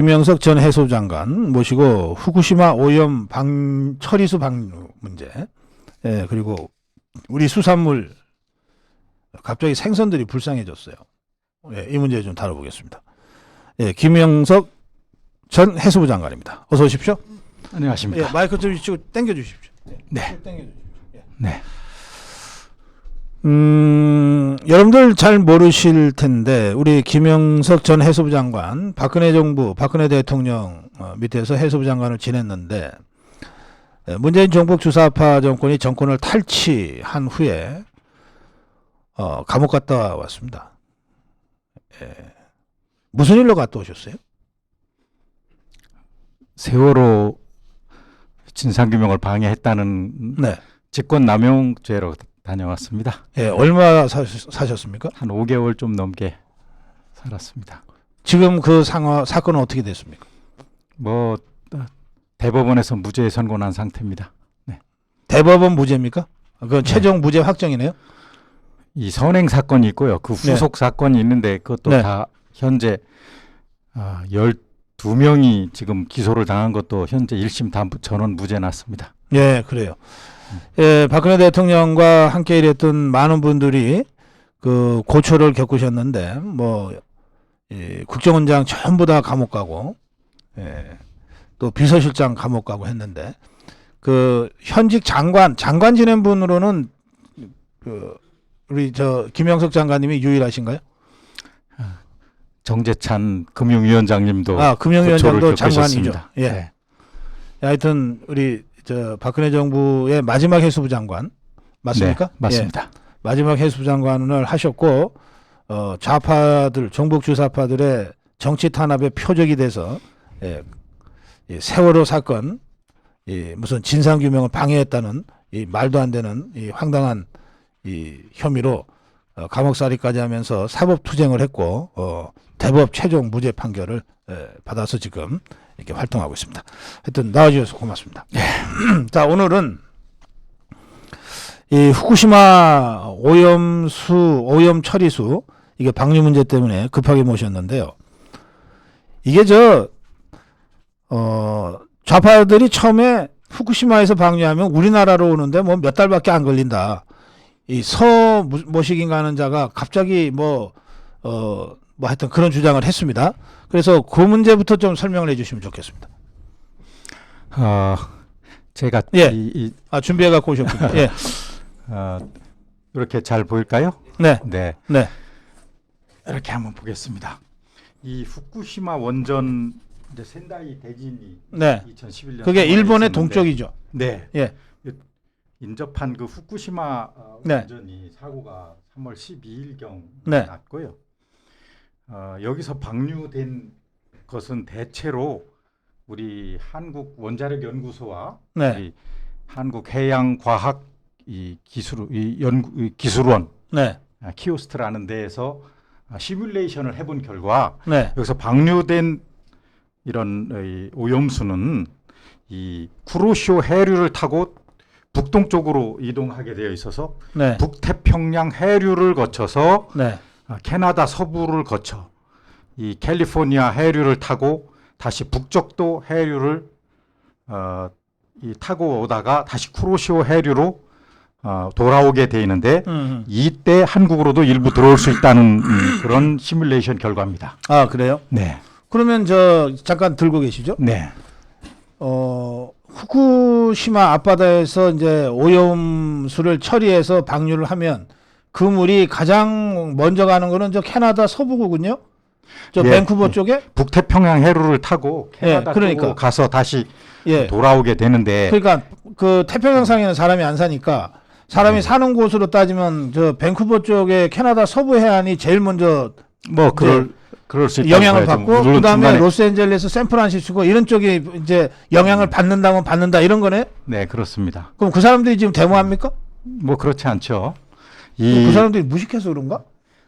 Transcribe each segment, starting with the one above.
김영석 전 해수장관 모시고 후쿠시마 오염 방 처리수 방류 문제, 예 그리고 우리 수산물 갑자기 생선들이 불쌍해졌어요. 예, 이 문제 좀 다뤄보겠습니다. 예, 김영석 전 해수부 장관입니다. 어서 오십시오. 안녕하십니까. 예, 마이크 좀 치고 당겨 주십시오. 네. 당겨 주십시오. 네. 음, 여러분들 잘 모르실 텐데 우리 김영석 전 해수부 장관, 박근혜 정부, 박근혜 대통령 어, 밑에서 해수부 장관을 지냈는데 에, 문재인 정복 주사파 정권이 정권을 탈취한 후에 어, 감옥 갔다 왔습니다. 예. 무슨 일로 갔다 오셨어요? 세월호 진상규명을 방해했다는 네. 직권남용죄로 다녀왔습니다. 예, 얼마 사, 사셨습니까? 한 5개월 좀 넘게 살았습니다. 지금 그 상황 사건은 어떻게 됐습니까? 뭐 어, 대법원에서 무죄 선고난 상태입니다. 대법원 무죄입니까? 그건 최종 무죄 확정이네요. 이 선행 사건이 있고요. 그 후속 사건이 있는데 그것도 네. 다 현재 아, 12명이 지금 기소를 당한 것도 현재 1심 다 전원 무죄 났습니다. 예, 그래요. 예, 박근혜 대통령과 함께 일했던 많은 분들이 그 고초를 겪으셨는데 뭐이 국정원장 전부 다 감옥 가고 예, 또 비서실장 감옥 가고 했는데 그 현직 장관 장관 지낸 분으로는 그 우리 저 김영석 장관님이 유일하신가요? 정재찬 금융위원장님도 아, 금융위원장도 고초를 장관이죠. 겪으셨습니다. 예. 네. 하여튼 우리 저 박근혜 정부의 마지막 해수부 장관 맞습니까? 네, 맞습니다. 마지막 해수부 장관을 하셨고 어, 좌파들 정복 주사파들의 정치 탄압의 표적이 돼서 예, 이 세월호 사건 이 무슨 진상 규명을 방해했다는 이 말도 안 되는 이 황당한 이 혐의로 어, 감옥살이까지 하면서 사법 투쟁을 했고 어, 대법 최종 무죄 판결을 예, 받아서 지금 이렇게 활동하고 있습니다. 하여튼 나와주셔서 고맙습니다. 자 오늘은 이 후쿠시마 오염수 오염 처리수 이게 방류 문제 때문에 급하게 모셨는데요. 이게 저 어, 좌파들이 처음에 후쿠시마에서 방류하면 우리나라로 오는데 뭐 몇 달밖에 안 걸린다. 이 서 모시긴가 하는 자가 갑자기 뭐 어, 뭐 하여튼 그런 주장을 했습니다. 그래서 그 문제부터 좀 설명을 해 주시면 좋겠습니다. 어, 제가 예. 이, 이, 아 준비해 갖고 오셨군요. 예, 어, 이렇게 잘 보일까요? 네, 네. 네, 이렇게 한번 보겠습니다. 이 후쿠시마 원전 이제 센다이 대진이 네. 2011년 그게 일본의 동쪽이죠. 네. 예. 인접한 그 후쿠시마 어, 네. 원전이 사고가 3월 12일경 네. 났고요. 어, 여기서 방류된 것은 대체로 우리 한국 원자력 연구소와 네, 한국 해양 과학 이 기술 이 연구 이 기술원 네, 아, 키오스트라는 데에서 아, 시뮬레이션을 해본 결과 네, 여기서 방류된 이런 어, 이 오염수는 이 쿠로시오 해류를 타고 북동쪽으로 이동하게 되어 있어서 네, 북태평양 해류를 거쳐서 네, 아, 캐나다 서부를 거쳐 이 캘리포니아 해류를 타고 다시 북적도 해류를 어, 이 타고 오다가 다시 쿠로시오 해류로 어, 돌아오게 돼 있는데 음, 이때 한국으로도 일부 들어올 수 있다는 음, 그런 시뮬레이션 결과입니다. 아 그래요? 네, 그러면 저 잠깐 들고 계시죠? 네, 어 후쿠시마 앞바다에서 이제 오염수를 처리해서 방류를 하면 그 물이 가장 먼저 가는 거는 저 캐나다 서부구군요. 저 예, 밴쿠버 예. 쪽에 북태평양 해류를 타고 캐나다 예, 그러니까. 쪽으로 가서 다시 예. 돌아오게 되는데 그러니까 그 태평양상에는 사람이 안 사니까 사람이 네. 사는 곳으로 따지면 저 밴쿠버 쪽에 캐나다 서부 해안이 제일 먼저 뭐 그럴 그럴 수 있다고 영향을 봐야죠. 받고 물론 그다음에 중간에- 로스앤젤레스, 샌프란시스코 이런 쪽이 이제 영향을 받는다면 받는다 이런 거네. 네 그렇습니다. 그럼 그 사람들이 지금 데모합니까? 뭐 그렇지 않죠. 그 이, 사람들이 무식해서 그런가?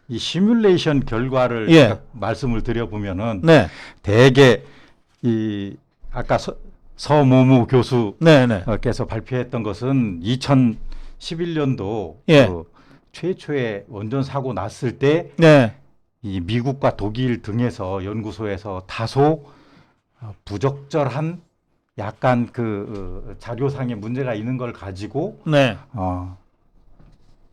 이 시뮬레이션 결과를 예. 말씀을 드려보면은 네, 대개 이 아까 서, 서모무 교수께서 네, 네. 발표했던 것은 2011년도 예. 그 최초의 원전 사고 났을 때 네, 이 미국과 독일 등에서 연구소에서 다소 어, 부적절한 약간 그 어, 자료상의 문제가 있는 걸 가지고 네. 어,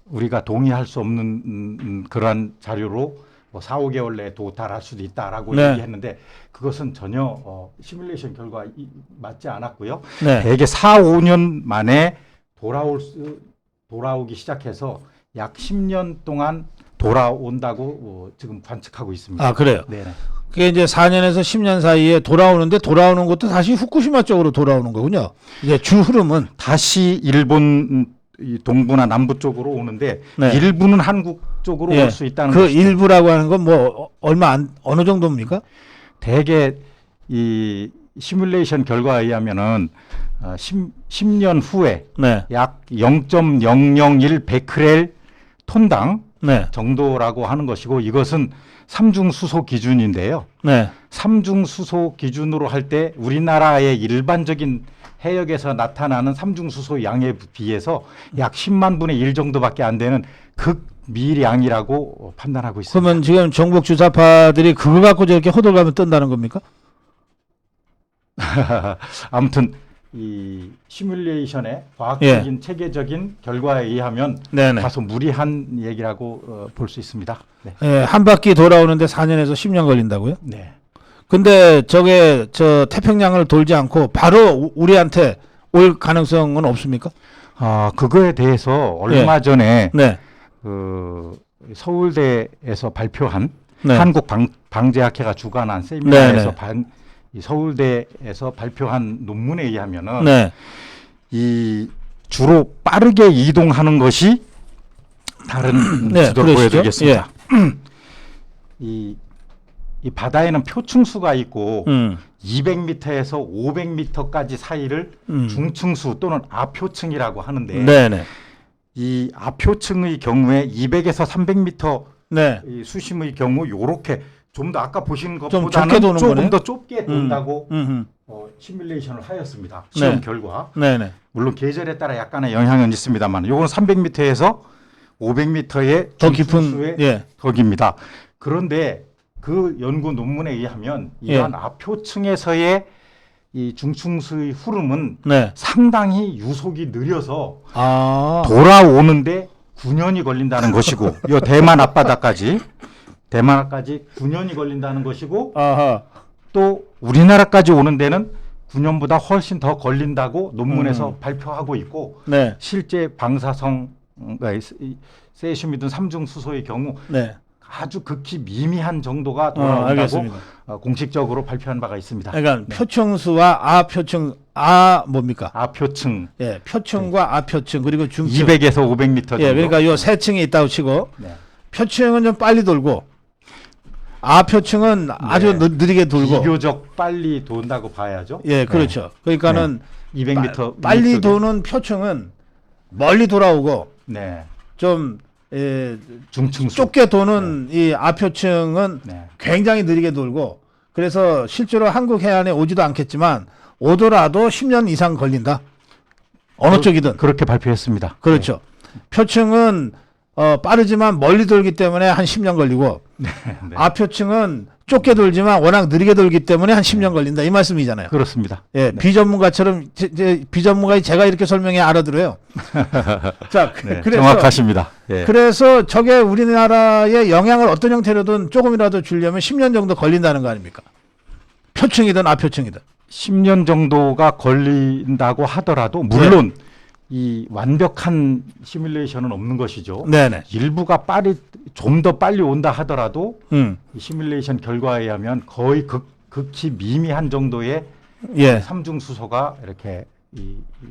우리가 동의할 수 없는 음, 음, 그러한 자료로 뭐 4, 5개월 내에 도달할 수도 있다라고 네. 얘기했는데 그것은 전혀 어, 시뮬레이션 결과 이, 맞지 않았고요. 네. 대개 4, 5년 만에 돌아올 수, 돌아오기 시작해서 약 10년 동안 돌아온다고 어, 지금 관측하고 있습니다. 아, 그래요. 네. 그게 이제 4년에서 10년 사이에 돌아오는데 돌아오는 것도 다시 후쿠시마 쪽으로 돌아오는 거군요. 이제 주 흐름은 다시 일본 음, 이 동부나 남부 쪽으로 오는데 네. 일부는 한국 쪽으로 예. 올 수 있다는 그 것이죠. 일부라고 하는 건 뭐 얼마 안 어느 정도입니까? 대개 이 시뮬레이션 결과에 의하면은 어, 10, 년 후에 네. 약 0.001 베크렐 톤당 네. 정도라고 하는 것이고 이것은 삼중 수소 기준인데요. 네. 삼중 수소 기준으로 할 때 우리나라의 일반적인 해역에서 나타나는 삼중 수소 양에 비해서 약 10만 분의 1 정도밖에 안 되는 극미량이라고 판단하고 있습니다. 그러면 지금 정복 주사파들이 그거 갖고 저렇게 호들갑을 뜬다는 겁니까? 아무튼 이 시뮬레이션의 과학적인 체계적인 결과에 의하면 예. 네네. 다소 무리한 얘기라고 어, 볼수 있습니다. 네. 예, 한 바퀴 돌아오는데 4년에서 10년 걸린다고요? 네. 근데 저게 저 태평양을 돌지 않고 바로 우- 우리한테 올 가능성은 없습니까? 아 그거에 대해서 얼마 전에 네. 그 서울대에서 발표한 네. 한국 방, 방재학회가 주관한 세미나에서 네네. 반, 이 서울대에서 발표한 논문에 의하면은 네. 이 주로 빠르게 이동하는 것이 다른 네, 그러시죠. 보여드리겠습니다. 이, 이 바다에는 표층수가 있고 음. 200m에서 500m까지 사이를 음. 중층수 또는 아표층이라고 하는데 네네. 이 아표층의 경우에 200에서 300m 네. 이 수심의 경우 요렇게 좀 더 아까 보신 것보다는 조금 거네요? 더 좁게 돈다고 음. 음. 어, 시뮬레이션을 하였습니다. 시험 네. 결과 네네. 물론 계절에 따라 약간의 영향은 있습니다만 요거는 300m에서 500m의 더 깊은 예. 덕입니다. 그런데 그 연구 논문에 의하면 예. 이러한 아표층에서의 이 중층수의 흐름은 네. 상당히 유속이 느려서 아. 돌아오는데 9년이 걸린다는 것이고 요 대만 앞바다까지 대만까지 9년이 걸린다는 것이고 아하. 또 우리나라까지 오는 데는 9년보다 훨씬 더 걸린다고 논문에서 음. 발표하고 있고 네. 실제 방사성 음, 그러니까 이 세슘이든 삼중 수소의 경우 네. 아주 극히 미미한 정도가 어, 돌아온다고 알겠습니다. 어, 공식적으로 발표한 바가 있습니다. 그러니까 네. 표층수와 아 표층 아 뭡니까? 아표층 예, 표층과 아 표층 그리고 중층. 200에서 500m 정도. 예, 그러니까 요 세 층이 있다고 치고 네. 표층은 좀 빨리 돌고 아 표층은 아주 느, 느리게 돌고. 비교적 빨리 돈다고 봐야죠. 예, 그렇죠. 그러니까는 200m 빠- 빨리. 도는 표층은 멀리 돌아오고 네. 좀 예, 중층수. 좁게 도는 이 아표층은 네. 굉장히 느리게 돌고 그래서 실제로 한국 해안에 오지도 않겠지만 오더라도 10년 이상 걸린다. 어느 그- 쪽이든 그렇게 발표했습니다. 그렇죠. 표층은 어, 빠르지만 멀리 돌기 때문에 한 10년 걸리고 네. 아표층은 좁게 돌지만 워낙 느리게 돌기 때문에 한 10년 걸린다 이 말씀이잖아요. 네. 그렇습니다. 예, 비전문가처럼 제, 제 비전문가이 제가 이렇게 설명해 알아들어요. 자, 그- 네, 그래서 정확하십니다. 예. 그래서 저게 우리나라에 영향을 어떤 형태로든 조금이라도 주려면 10년 정도 걸린다는 거 아닙니까? 표층이든 아표층이든. 10년 정도가 걸린다고 하더라도 물론 이 완벽한 시뮬레이션은 없는 것이죠. 네네. 일부가 빨리 좀 더 빨리 온다 하더라도 음. 이 시뮬레이션 결과에 의하면 거의 극, 극히 미미한 정도의 예. 삼중 수소가 이렇게 이, 이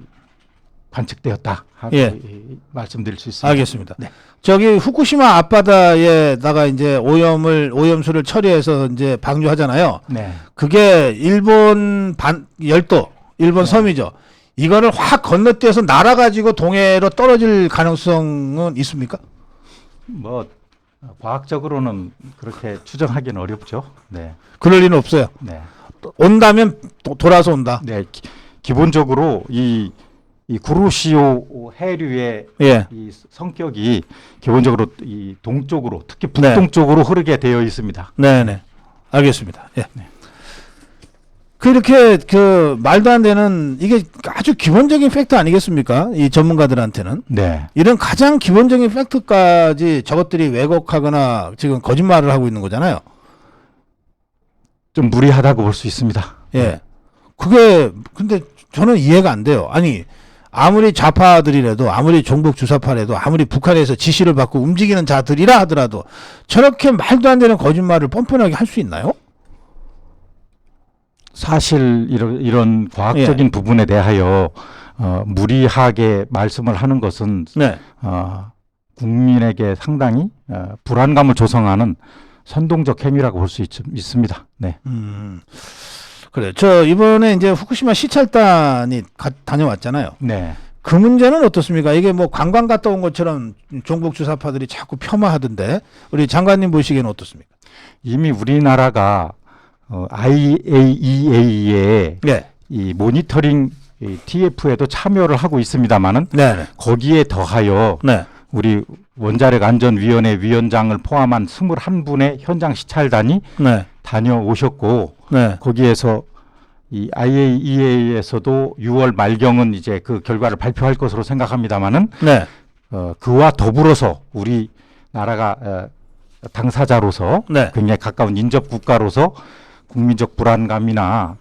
관측되었다. 하- 예. 이- 이- 말씀드릴 수 있습니다. 알겠습니다. 네. 저기 후쿠시마 앞바다에다가 이제 오염을 오염수를 처리해서 이제 방류하잖아요. 네. 그게 일본 반 열도, 일본 네. 섬이죠. 이거를 확 건너뛰어서 날아가지고 동해로 떨어질 가능성은 있습니까? 뭐 어, 과학적으로는 그렇게 추정하기는 어렵죠. 네. 그럴 리는 없어요. 네. 온다면 도- 돌아서 온다. 네. 기, 본적으로 이, 이 구로시오 해류의 예. 이 성격이 기본적으로 이 동쪽으로 특히 네. 북동쪽으로 흐르게 되어 있습니다. 네 네. 알겠습니다. 예. 그렇게 그 말도 안 되는 이게 아주 기본적인 팩트 아니겠습니까? 이 전문가들한테는 네. 이런 가장 기본적인 팩트까지 저것들이 왜곡하거나 지금 거짓말을 하고 있는 거잖아요. 좀 무리하다고 볼 수 있습니다. 예. 그게 근데 저는 이해가 안 돼요. 아니 아무리 좌파들이라도 아무리 종북 주사파라도 아무리 북한에서 지시를 받고 움직이는 자들이라 하더라도 저렇게 말도 안 되는 거짓말을 뻔뻔하게 할 수 있나요? 사실 이런, 이런 과학적인 예. 부분에 대하여 어, 무리하게 말씀을 하는 것은 네. 어, 국민에게 상당히 어, 불안감을 조성하는 선동적 행위라고 볼 수 있습니다. 네. 음. 그래. 저 이번에 이제 후쿠시마 시찰단이 가, 다녀왔잖아요. 네. 그 문제는 어떻습니까? 이게 뭐 관광 갔다 온 것처럼 종북 주사파들이 자꾸 폄하하던데 우리 장관님 보시기에는 어떻습니까? 이미 우리나라가 어, IAEA의 네. 이 모니터링 이 TF에도 참여를 하고 있습니다만은 네. 네. 거기에 더하여 네. 우리 원자력 안전위원회 위원장을 포함한 21분의 현장 시찰단이 네. 다녀오셨고 네. 거기에서 이 IAEA에서도 6월 말경은 이제 그 결과를 발표할 것으로 생각합니다만은 네. 어, 그와 더불어서 우리 나라가 어, 당사자로서 네. 굉장히 가까운 인접 국가로서 국민적 불안감이나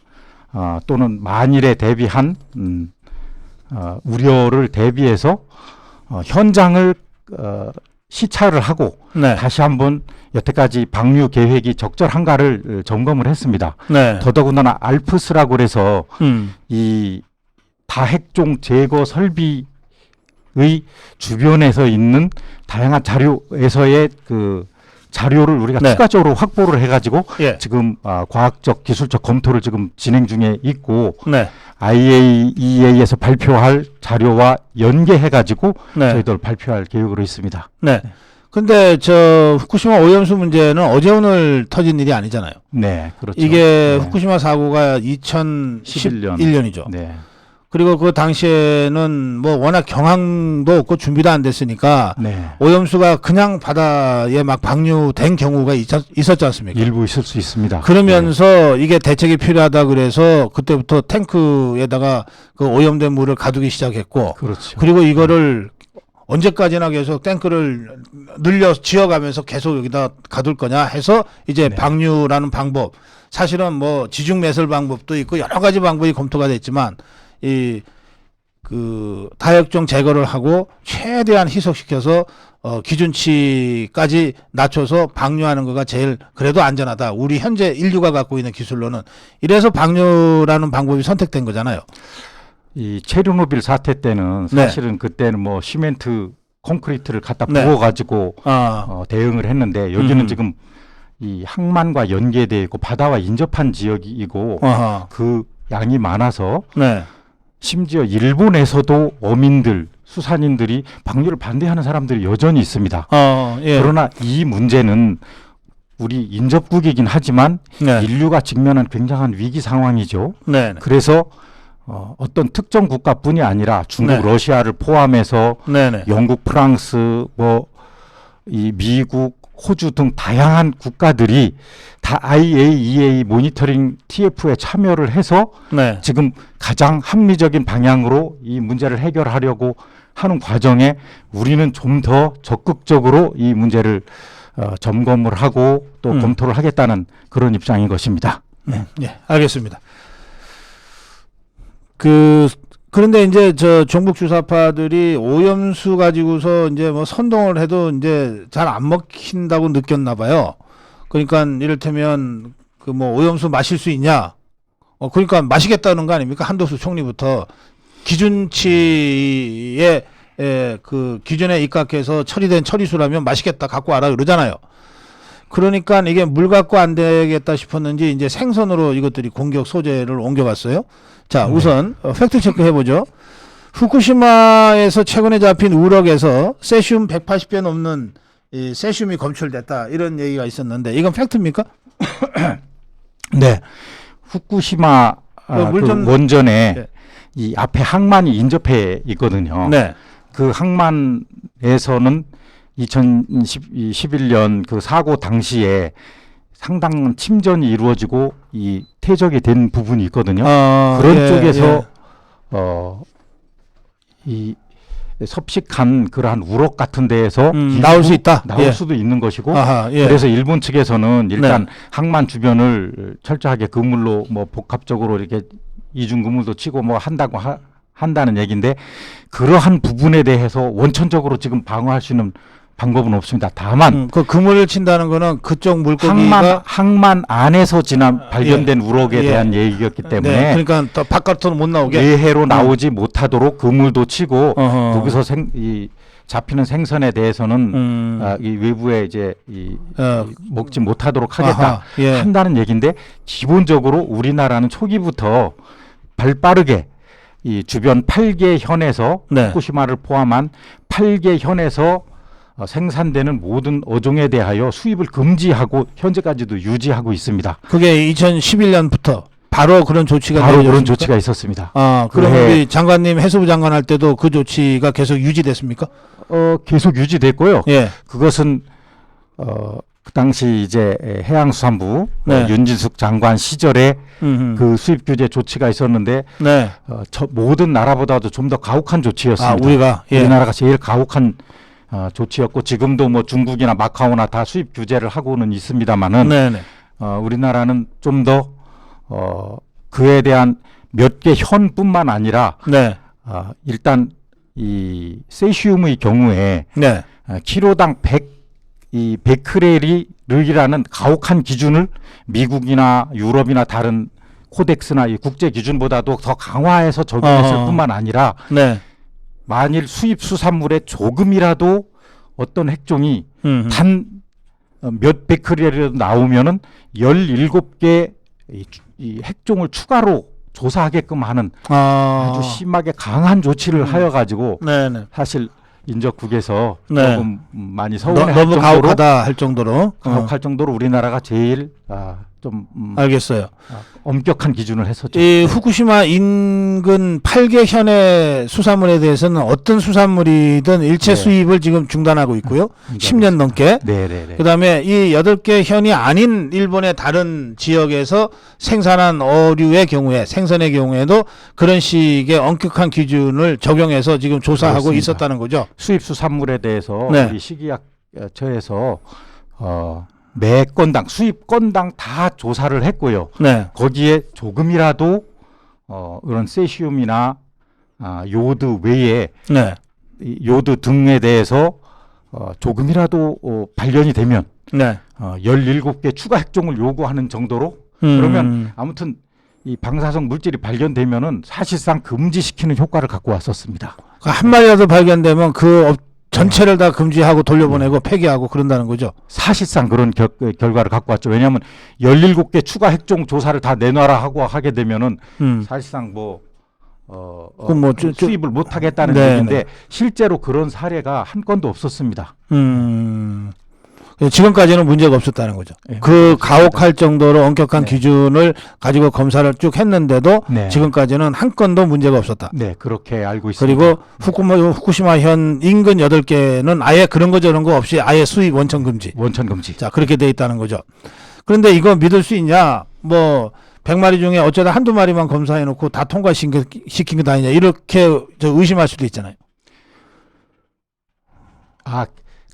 어, 또는 만일에 대비한 음, 어, 우려를 대비해서 어, 현장을 어, 시찰을 하고 네. 다시 한번 여태까지 방류 계획이 적절한가를 어, 점검을 했습니다. 네. 더더군다나 알프스라고 그래서 음. 이 다핵종 제거 설비의 주변에서 있는 다양한 자료에서의 그 자료를 우리가 네. 추가적으로 확보를 해가지고 예. 지금 아, 과학적 기술적 검토를 지금 진행 중에 있고 네. IAEA에서 발표할 자료와 연계해가지고 네. 저희들 발표할 계획으로 있습니다. 네. 근데 저 후쿠시마 오염수 문제는 어제 오늘 터진 일이 아니잖아요. 네, 그렇죠. 이게 네. 후쿠시마 사고가 11년. 2011년이죠. 네, 그리고 그 당시에는 뭐 워낙 경황도 없고 준비도 안 됐으니까 네. 오염수가 그냥 바다에 막 방류된 경우가 있었, 있었지 않습니까? 일부 있을 수 있습니다. 그러면서 이게 대책이 필요하다 그래서 그때부터 탱크에다가 그 오염된 물을 가두기 시작했고 네, 그렇죠. 그리고 이거를 언제까지나 계속 탱크를 늘려 지어가면서 계속 여기다 가둘 거냐 해서 이제 네. 방류라는 방법 사실은 뭐 지중 매설 방법도 있고 여러 가지 방법이 검토가 됐지만 이 그 다혈종 제거를 하고 최대한 희석시켜서 어 기준치까지 낮춰서 방류하는 거가 제일 그래도 안전하다. 우리 현재 인류가 갖고 있는 기술로는 이래서 방류라는 방법이 선택된 거잖아요. 이 체르노빌 사태 때는 네. 사실은 그때는 뭐 시멘트 콘크리트를 갖다 네. 부어 가지고 아, 어, 대응을 했는데 여기는 음. 지금 이 항만과 연계되어 있고 바다와 인접한 지역이고 어허. 그 양이 많아서 네. 심지어 일본에서도 어민들 수산인들이 방류를 반대하는 사람들이 여전히 있습니다. 어, 예. 그러나 이 문제는 우리 인접국이긴 하지만 네. 인류가 직면한 굉장한 위기 상황이죠. 네. 그래서 어, 어떤 특정 국가뿐이 아니라 중국, 네. 러시아를 포함해서 네, 네. 영국, 프랑스, 뭐 이 미국, 호주 등 다양한 국가들이 다 IAEA 모니터링 TF에 참여를 해서 네. 지금 가장 합리적인 방향으로 이 문제를 해결하려고 하는 과정에 우리는 좀 더 적극적으로 이 문제를 어, 점검을 하고 또 음. 검토를 하겠다는 그런 입장인 것입니다. 네. 예, 알겠습니다. 그 그런데 이제 저 종북 주사파들이 오염수 가지고서 이제 뭐 선동을 해도 이제 잘 안 먹힌다고 느꼈나 봐요. 그러니까 이를테면 그 뭐 오염수 마실 수 있냐? 어 그러니까 마시겠다는 거 아닙니까? 한도수 총리부터 기준치에 에, 그 기준에 입각해서 처리된 처리수라면 마시겠다 갖고 와라 그러잖아요. 그러니까 이게 물 갖고 안 되겠다 싶었는지 이제 생선으로 이것들이 공격 소재를 옮겨갔어요. 자, 네. 우선 어, 팩트 체크 해보죠. 후쿠시마에서 최근에 잡힌 우럭에서 세슘 180배 넘는 이 세슘이 검출됐다 이런 얘기가 있었는데 이건 팩트입니까? 네. 후쿠시마 아, 어, 물그 좀- 원전에 네. 이 앞에 항만이 인접해 있거든요. 네, 그 항만에서는 2011년 그 사고 당시에 상당한 침전이 이루어지고 이 퇴적이 된 부분이 있거든요. 어, 그런 예, 쪽에서 예. 어, 이 섭식한 그러한 우럭 같은 데에서 음, 나올 수 있다. 나올 예. 수도 있는 것이고 아하, 예. 그래서 일본 측에서는 일단 네. 항만 주변을 철저하게 그물로 뭐 복합적으로 이렇게 이중 그물도 치고 뭐 한다고 하, 한다는 얘기인데 그러한 부분에 대해서 원천적으로 지금 방어할 수 있는 방법은 없습니다. 다만 음, 그 그물을 친다는 거는 그쪽 물고기가 항만 항만 안에서 지난 발견된 우럭에 예. 대한 얘기였기 때문에 네, 그러니까 더 바깥으로 못 나오게. 외해로 나오지 못하도록 그물도 치고 어허. 거기서 생, 이 잡히는 생선에 대해서는 음. 아, 이 외부에 이제 이, 어. 이 먹지 못하도록 하겠다 아하, 예. 한다는 얘기인데 기본적으로 우리나라는 초기부터 발 빠르게 이 주변 8개 현에서 네. 후쿠시마를 포함한 8개 현에서 어, 생산되는 모든 어종에 대하여 수입을 금지하고 현재까지도 유지하고 있습니다. 그게 2011년부터 바로 그런 조치가 바로 그런? 조치가 있었습니다. 아, 그럼 그해- 우리 장관님 해수부 장관 할 때도 그 조치가 계속 유지됐습니까? 어, 계속 유지됐고요. 예. 그것은 어, 그 당시 이제 해양수산부 네. 어, 윤진숙 장관 시절에 음. 그 수입 규제 조치가 있었는데 네. 어, 저 모든 나라보다도 좀 더 가혹한 아, 조치였습니다. 우리가 예. 우리나라가 제일 가혹한 어, 조치였고 지금도 뭐 중국이나 마카오나 다 수입 규제를 하고는 있습니다만은 네, 네. 어, 우리나라는 좀 더 어, 그에 대한 몇 개 현뿐만 아니라 네. 어, 일단 이 세슘의 경우에 네. 어, 키로당 100, 이 베크렐이라는 가혹한 기준을 미국이나 유럽이나 다른 코덱스나 이 국제 기준보다도 더 강화해서 적용했을 어. 뿐만 아니라 네. 만일 수입 수산물에 조금이라도 어떤 핵종이 음. 단 어, 몇 베크렐이라도 나오면은 17개 이, 주- 이 핵종을 추가로 조사하게끔 하는 아. 아주 심하게 강한 조치를 음. 하여 가지고 네, 네. 사실 인접국에서 네. 조금 많이 너, 서운해 할 너무 정도로 가혹하다 할 정도로. 어. 가혹할 정도로 우리나라가 제일 아, 좀 음, 알겠어요. 아, 엄격한 기준을 했었죠. 이 후쿠시마 인근 8개 현의 수산물에 대해서는 어떤 수산물이든 일체 네. 수입을 지금 중단하고 있고요. 10년 넘게. 네, 네, 네. 그다음에 이 여덟 개 현이 아닌 일본의 다른 지역에서 생산한 어류의 경우에 생선의 경우에도 그런 식의 엄격한 기준을 적용해서 지금 조사하고 그렇습니다. 있었다는 거죠. 수입 수산물에 대해서 네. 우리 식이약처에서 어, 매 건당 수입 건당 다 조사를 했고요. 네. 거기에 조금이라도 어, 그런 세슘이나 아, 요드 외에 네. 이 요드 등에 대해서 어, 조금이라도 어, 발견이 되면 네. 어, 17개 추가 핵종을 요구하는 정도로 음. 그러면 아무튼 이 방사성 물질이 발견되면은 사실상 금지시키는 효과를 갖고 왔었습니다. 그한 마리라도 발견되면 그 업- 전체를 다 금지하고 돌려보내고 폐기하고 그런다는 거죠. 사실상 그런 결, 결과를 갖고 왔죠. 왜냐하면 17개 추가 핵종 조사를 다 내놔라 하고 하게 되면은 음. 사실상 뭐 어, 어, 그럼 뭐 저- 저- 수입을 못 하겠다는 네, 얘기인데 네. 실제로 그런 사례가 한 건도 없었습니다. 음. 지금까지는 문제가 없었다는 거죠. 예, 그 없었습니다. 가혹할 정도로 엄격한 네. 기준을 가지고 검사를 쭉 했는데도 네. 지금까지는 한 건도 문제가 없었다. 네, 그렇게 알고 있습니다. 그리고 후쿠마, 후쿠시마 현 인근 8개는 아예 그런 거 저런 거 없이 아예 수입 원천 금지. 원천 금지. 자, 그렇게 돼 있다는 거죠. 그런데 이거 믿을 수 있냐? 뭐 100마리 중에 어쩌다 한두 마리만 검사해 놓고 다 통과시킨 거 아니냐. 이렇게 저 의심할 수도 있잖아요. 아,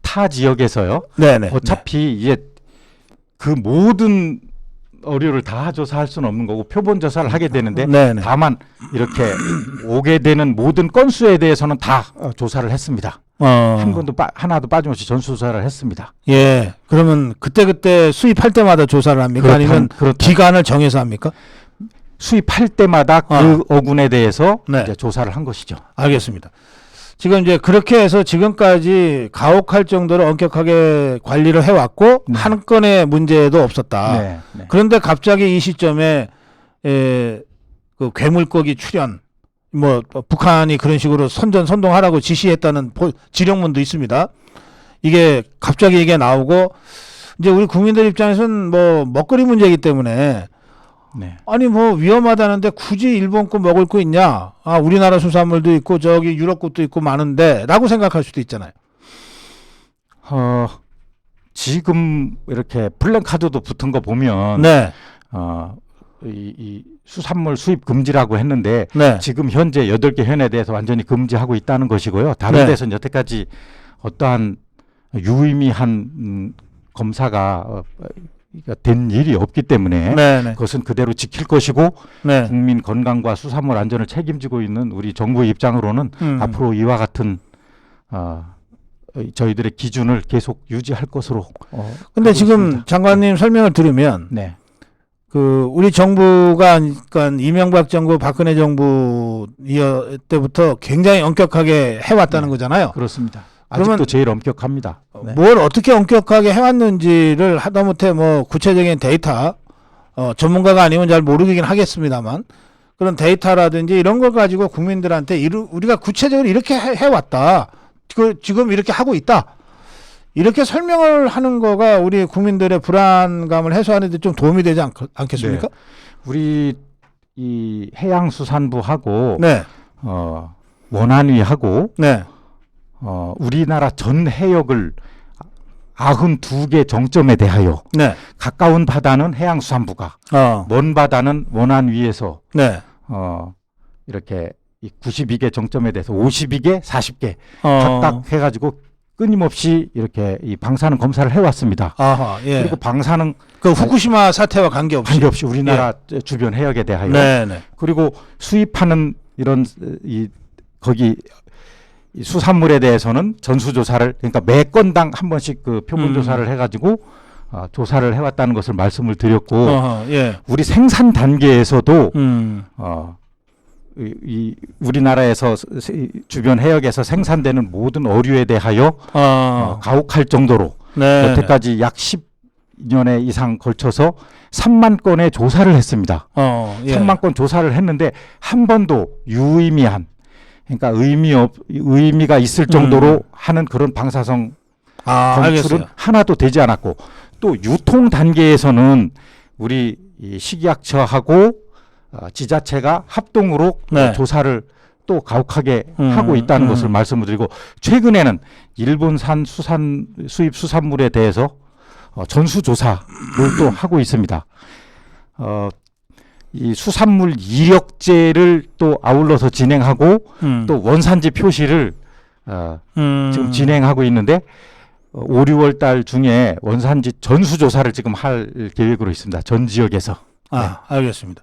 타 지역에서요. 네, 네. 어차피 이게 그 모든 어류를 다 조사할 수는 없는 거고 표본 조사를 하게 되는데 네, 네. 다만 이렇게 오게 되는 모든 건수에 대해서는 다 어, 조사를 했습니다. 어. 한 건도 빠, 하나도 빠짐없이 전수 조사를 했습니다. 예. 그러면 그때 그때 수입할 때마다 조사를 합니까? 그렇다면- 아니면 그렇다. 기간을 정해서 합니까? 수입할 때마다 그 어군에 대해서 네. 이제 조사를 한 것이죠. 알겠습니다. 지금 이제 그렇게 해서 지금까지 가혹할 정도로 엄격하게 관리를 해왔고 네. 한 건의 문제도 없었다. 네, 네. 그런데 갑자기 이 시점에 에, 그 괴물고기 출현 뭐 북한이 그런 식으로 선전 선동하라고 지시했다는 보- 지령문도 있습니다. 이게 갑자기 이게 나오고 이제 우리 국민들 입장에서는 뭐 먹거리 문제이기 때문에 네. 아니 뭐 위험하다는데 굳이 일본 거 먹을 거 있냐? 아 우리나라 수산물도 있고 저기 유럽 것도 있고 많은데라고 생각할 수도 있잖아요. 어, 지금 이렇게 플랜카드도 붙은 거 보면 네. 어, 이, 이 수산물 수입 금지라고 했는데 네. 지금 현재 여덟 개 현에 대해서 완전히 금지하고 있다는 것이고요. 다른 네. 데서는 여태까지 어떠한 유의미한 음, 검사가 어, 어, 된 일이 없기 때문에 네. 네. 그것은 그대로 지킬 것이고 네. 국민 건강과 수산물 안전을 책임지고 있는 우리 정부의 입장으로는 음. 앞으로 이와 같은 어, 저희들의 기준을 계속 유지할 것으로. 어, 근데 지금 있습니다. 장관님 설명을 들으면 네, 그 우리 정부가 그러니까 이명박 정부 박근혜 정부 이어 때부터 굉장히 엄격하게 해왔다는 네. 거잖아요. 그렇습니다. 그러면- 아직도 제일 엄격합니다. 네. 뭘 어떻게 엄격하게 해왔는지를 하다못해 뭐 구체적인 데이터 어, 전문가가 아니면 잘 모르긴 하겠습니다만 그런 데이터라든지 이런 걸 가지고 국민들한테 이루, 우리가 구체적으로 이렇게 해, 해왔다. 그 지금 이렇게 하고 있다. 이렇게 설명을 하는 거가 우리 국민들의 불안감을 해소하는 데 좀 도움이 되지 않, 않겠습니까? 우리 이 해양수산부하고 네. 어, 원안위하고 네. 어, 우리나라 전 해역을 92개 정점에 대하여 네. 가까운 바다는 해양수산부가 어. 먼 바다는 원안 위에서 네. 어, 이렇게 이 92개 정점에 대해서 52개, 40개 어. 각각 해가지고 끊임없이 이렇게 이 방사능 검사를 해왔습니다. 아하. 예. 그리고 방사능 그 후쿠시마 사태와 관계없이. 관계없이 우리나라 주변 해역에 대하여 네, 네. 그리고 수입하는 이런 이 거기 이 수산물에 대해서는 전수조사를 그러니까 매 건당 한 번씩 그 표본 음. 조사를 해가지고 어, 조사를 해왔다는 것을 말씀을 드렸고 어허, 예. 우리 생산 단계에서도 음. 어, 이, 이 우리나라에서 스- 스- 주변 해역에서 생산되는 모든 어류에 대하여 어, 어. 가혹할 정도로 네. 여태까지 약 10년에 이상 걸쳐서 3만 건의 조사를 했습니다. 어. 예. 3만 건 조사를 했는데 한 번도 유의미한 그러니까 의미 없 의미가 있을 정도로 음. 하는 그런 방사성 아, 검출은 알겠어요. 하나도 되지 않았고 또 유통 단계에서는 우리 이 식약처하고 어, 지자체가 합동으로 네. 어, 조사를 또 가혹하게 음, 하고 있다는 음. 것을 말씀을 드리고 최근에는 일본산 수산 수입 수산물에 대해서 어, 전수 조사를 또 하고 있습니다. 어, 이 수산물 이력제를 또 아울러서 진행하고 음. 또 원산지 표시를 어, 음. 지금 진행하고 있는데 어, 5, 6월 달 중에 원산지 전수 조사를 지금 할 계획으로 있습니다. 전 지역에서. 아, 알겠습니다.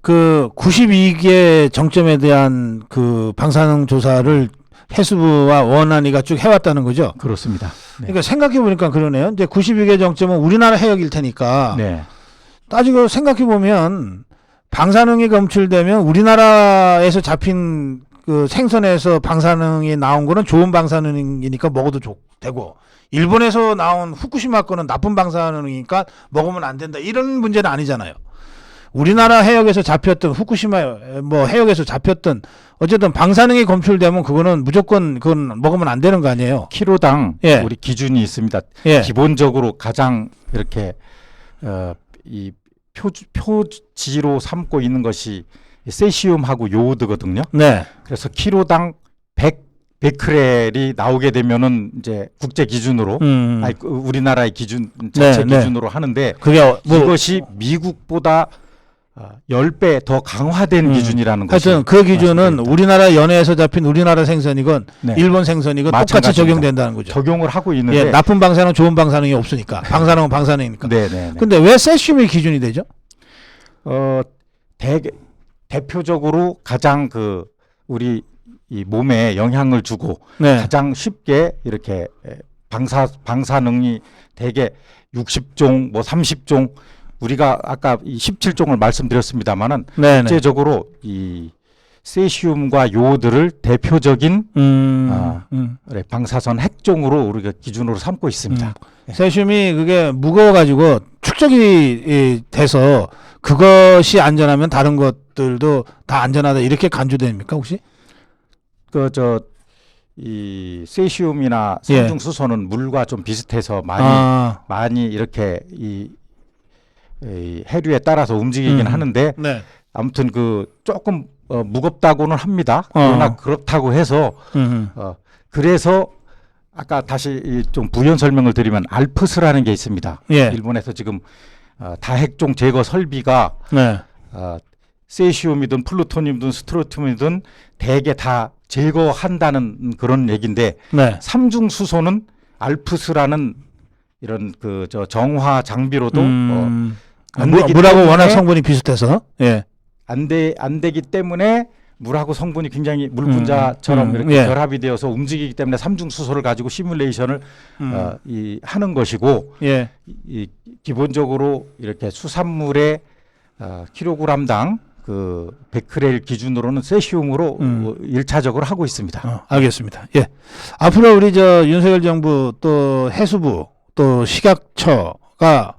그 92개 정점에 대한 그 방사능 조사를 해수부와 원안위가 쭉 해왔다는 거죠. 그렇습니다. 네. 그러니까 생각해 보니까 그러네요. 이제 92개 정점은 우리나라 해역일 테니까 네. 따지고 생각해 보면 방사능이 검출되면 우리나라에서 잡힌 그 생선에서 방사능이 나온 거는 좋은 방사능이니까 먹어도 좋, 되고 일본에서 나온 후쿠시마 거는 나쁜 방사능이니까 먹으면 안 된다 이런 문제는 아니잖아요. 우리나라 해역에서 잡혔던 후쿠시마 뭐 해역에서 잡혔던 어쨌든 방사능이 검출되면 그거는 무조건 그건 먹으면 안 되는 거 아니에요. 키로당 예. 우리 기준이 있습니다. 예. 기본적으로 가장 이렇게 어, 이 표, 표지로 삼고 있는 것이 세시움하고 요오드거든요. 네. 그래서 키로당 100 베크렐이 나오게 되면은 이제 국제 기준으로 음. 아니 그 우리나라의 기준 자체 네, 네. 기준으로 하는데 그게 어- 뭐 이것이 미국보다 어, 10배 더 강화된 음. 기준이라는 것이 하여튼 그 기준은 말씀드립니다. 우리나라 연해에서 잡힌 우리나라 생선이건 네. 일본 생선이건 똑같이 마찬가지입니다. 적용된다는 거죠. 적용을 하고 있는데 예, 나쁜 방사능, 좋은 방사능이 없으니까. 방사능은 방사능이니까. 네, 네, 네. 근데 왜 세슘이 기준이 되죠? 어, 대, 대표적으로 가장 그 우리 이 몸에 영향을 주고 네. 가장 쉽게 이렇게 에, 방사 방사능이 대개 60종 뭐 30종 우리가 아까 이 17종을 말씀드렸습니다마는 네, 네. 국제적으로 이 세슘과 요오드를 대표적인 음, 아. 음. 방사선 핵종으로 우리가 기준으로 삼고 있습니다. 세슘이 그게 무거워가지고 축적이 이, 돼서 그것이 안전하면 다른 것들도 다 안전하다 이렇게 간주됩니까 혹시? 그 저 이 세슘이나 예. 산중수소는 물과 좀 비슷해서 많이 아, 많이 이렇게 이, 이 해류에 따라서 움직이긴 음. 하는데 네. 아무튼 그 조금 어, 무겁다고는 합니다. 어. 그러나 그렇다고 해서 음, 어, 그래서 아까 다시 이좀 부연 설명을 드리면 알프스라는 게 있습니다. 예. 일본에서 지금 어, 다핵종 제거 설비가 네. 어, 세시움이든 플루토늄이든 스트로튬이든 대개 다 제거한다는 그런 얘기인데 네. 삼중 수소는 알프스라는 이런 그 저 정화 장비로도 어, 음, 안 물, 되기 물하고 때문에 워낙 성분이 비슷해서 예. 안돼 안 되기 때문에 물하고 성분이 굉장히 물 분자처럼 음, 이렇게 예. 결합이 되어서 움직이기 때문에 삼중 수소를 가지고 시뮬레이션을 음. 어, 이 하는 것이고 예. 이 기본적으로 이렇게 수산물의 어, 킬로그램당 그 베크렐 기준으로는 세시움으로 음. 어, 일차적으로 하고 있습니다. 어, 알겠습니다. 예. 앞으로 우리 저 윤석열 정부 또 해수부 또 식약처가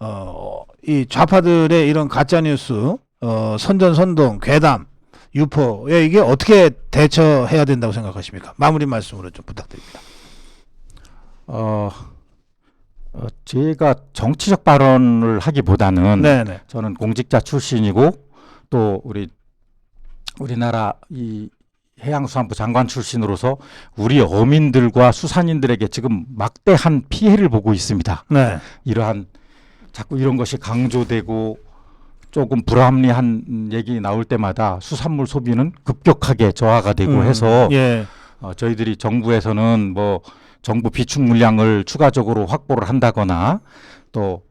어, 이 좌파들의 이런 가짜 뉴스 어, 선전 선동 괴담 유포에 이게 어떻게 대처해야 된다고 생각하십니까? 마무리 말씀으로 좀 부탁드립니다. 어, 어, 제가 정치적 발언을 하기보다는 네, 네. 저는 공직자 출신이고 또 우리 우리나라 이 해양수산부 장관 출신으로서 우리 어민들과 수산인들에게 지금 막대한 피해를 보고 있습니다. 네. 이러한 자꾸 이런 것이 강조되고 조금 불합리한 얘기 나올 때마다 수산물 소비는 급격하게 저하가 되고 음, 해서 예. 어, 저희들이 정부에서는 뭐 정부 비축 물량을 추가적으로 확보를 한다거나 또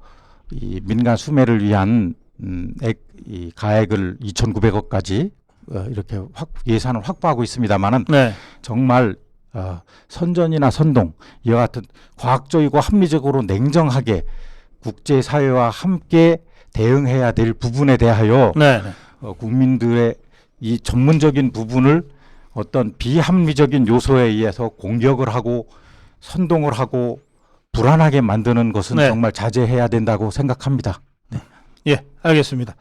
이 민간 수매를 위한 음, 액, 이 가액을 2,900억까지 어, 이렇게 확, 예산을 확보하고 있습니다만은 네. 정말 어, 선전이나 선동 이와 같은 과학적이고 합리적으로 냉정하게 국제 사회와 함께 대응해야 될 부분에 대하여 네. 네. 어, 국민들의 이 전문적인 부분을 어떤 비합리적인 요소에 의해서 공격을 하고 선동을 하고 불안하게 만드는 것은 네. 정말 자제해야 된다고 생각합니다. 예, 알겠습니다.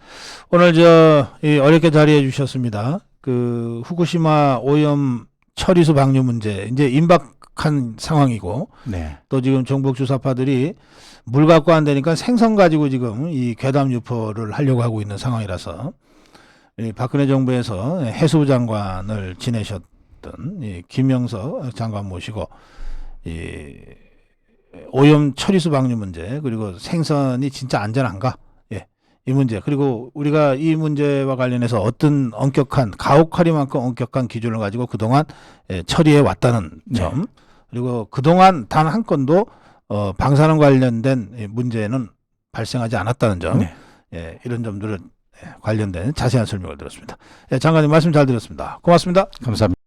오늘 저이 어렵게 자리해 주셨습니다. 그 후쿠시마 오염 처리수 방류 문제 이제 임박 한 상황이고 네. 또 지금 정복 주사파들이 물 갖고 안 되니까 생선 가지고 지금 이 괴담 유포를 하려고 하고 있는 상황이라서 이 박근혜 정부에서 해수부 장관을 지내셨던 이 김영서 장관 모시고 이 오염 처리수 방류 문제 그리고 생선이 진짜 안전한가 예, 이 문제 그리고 우리가 이 문제와 관련해서 어떤 엄격한 가혹하리만큼 엄격한 기준을 가지고 그동안 예, 처리해 왔다는 네. 점 그리고 그동안 단 한 건도 어, 방사능 관련된 이 문제는 발생하지 않았다는 점 네. 예, 이런 점들을 예, 관련된 자세한 설명을 들었습니다. 예, 장관님 말씀 잘 들었습니다. 고맙습니다. 감사합니다.